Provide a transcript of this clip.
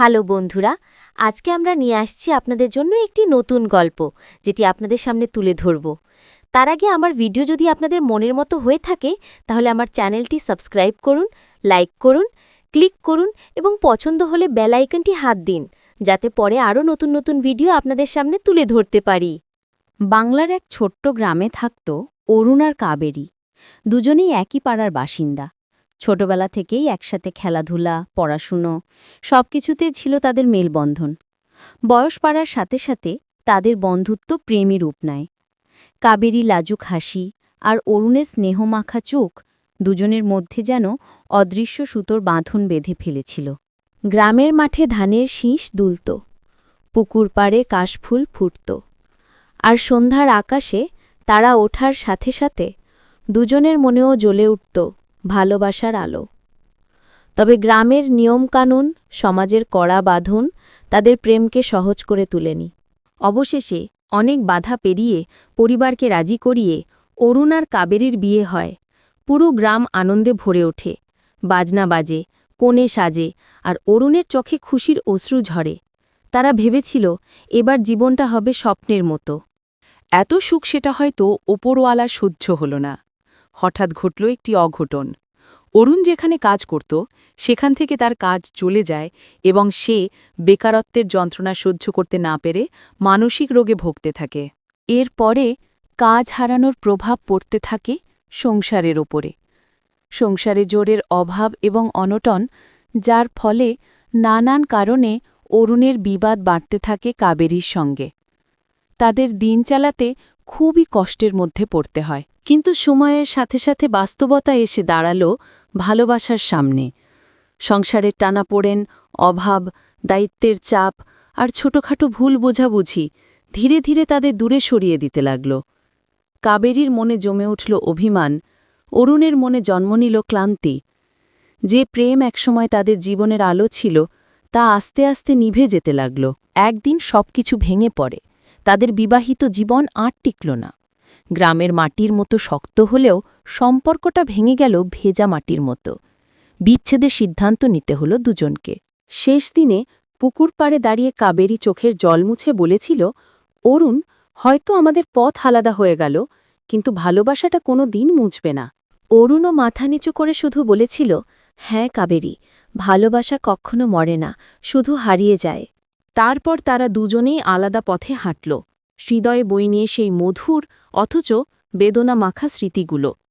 Hello বন্ধুরা, আজকে আমরা নিয়ে আসছি আপনাদের জন্য একটি নতুন গল্প, যেটি আপনাদের সামনে তুলে ধরব। তার আগে আমার ভিডিও যদি আপনাদের মনের মতো হয়ে থাকে, তাহলে আমার চ্যানেলটি সাবস্ক্রাইব করুন, লাইক করুন, ক্লিক করুন এবং পছন্দ হলে বেল আইকনটি হাত দিন, যাতে পরে আরও নতুন নতুন ভিডিও আপনাদের সামনে তুলে ধরতে পারি। বাংলার এক ছোট্ট গ্রামে থাকত অরুণ আর কাবেরী, দুজনেই একই পাড়ার বাসিন্দা। ছোটবেলা থেকেই একসাথে খেলাধুলা, পড়াশুনো সবকিছুতে ছিল তাদের মেলবন্ধন। বয়স পাড়ার সাথে সাথে তাদের বন্ধুত্ব প্রেমী রূপ নেয়। কাবেরী লাজুক হাসি আর অরুণের স্নেহমাখা চোখ দুজনের মধ্যে যেন অদৃশ্য সুতোর বাঁধন বেঁধে ফেলেছিল। গ্রামের মাঠে ধানের শীষ দুলত, পুকুর পাড়ে কাশফুল ফুটত আর সন্ধ্যার আকাশে তারা ওঠার সাথে সাথে দুজনের মনেও জ্বলে উঠত ভালোবাসার আলো। তবে গ্রামের নিয়মকানুন, সমাজের কড়া বাঁধন তাদের প্রেমকে সহজ করে তুলেনি। অবশেষে অনেক বাধা পেরিয়ে পরিবারকে রাজি করিয়ে অরুণ আর কাবেরীর বিয়ে হয়। পুরো গ্রাম আনন্দে ভরে ওঠে। বাজনা বাজে, কোণে সাজে আর অরুণের চোখে খুশির অশ্রু ঝরে। তারা ভেবেছিল, এবার জীবনটা হবে স্বপ্নের মতো। এত সুখ সেটা হয়তো ওপরওয়ালা সহ্য হল না। হঠাৎ ঘটল একটি অঘটন। অরুণ যেখানে কাজ করত, সেখান থেকে তার কাজ চলে যায় এবং সে বেকারত্বের যন্ত্রণা সহ্য করতে না পেরে মানসিক রোগে ভুগতে থাকে। এরপরে কাজ হারানোর প্রভাব পড়তে থাকে সংসারের ওপরে। সংসারে জোরের অভাব এবং অনটন, যার ফলে নানান কারণে অরুণের বিবাদ বাড়তে থাকে কাবেরীর সঙ্গে। তাদের দিন চালাতে খুবই কষ্টের মধ্যে পড়তে হয়। কিন্তু সময়ের সাথে সাথে বাস্তবতা এসে দাঁড়াল ভালোবাসার সামনে। সংসারের টানাপোড়েন, অভাব, দায়িত্বের চাপ আর ছোটখাটো ভুল বোঝাবুঝি ধীরে ধীরে তাদের দূরে সরিয়ে দিতে লাগল। কাবেরীর মনে জমে উঠল অভিমান, অরুণের মনে জন্ম নিল ক্লান্তি। যে প্রেম একসময় তাদের জীবনের আলো ছিল, তা আস্তে আস্তে নিভে যেতে লাগল। একদিন সবকিছু ভেঙে পড়ে, তাদের বিবাহিত জীবন আর টিকল না। গ্রামের মাটির মতো শক্ত হলেও সম্পর্কটা ভেঙে গেল ভেজা মাটির মতো। বিচ্ছেদের সিদ্ধান্ত নিতে হলো দুজনকে। শেষ দিনে পুকুর পাড়ে দাঁড়িয়ে কাবেরী চোখের জল মুছে বলেছিল, অরুণ, হয়তো আমাদের পথ আলাদা হয়ে গেল, কিন্তু ভালোবাসাটা কোনো দিন মুছবে না। অরুণও মাথা নিচু করে শুধু বলেছিল হ্যাঁ কাবেরী, ভালোবাসা কখনো মরে না, শুধু হারিয়ে যায়। তারপর তারা দুজনেই আলাদা পথে হাঁটল। হৃদয়ে বই নিয়ে সেই মধুর অথচ বেদনা মাখা স্মৃতিগুলো।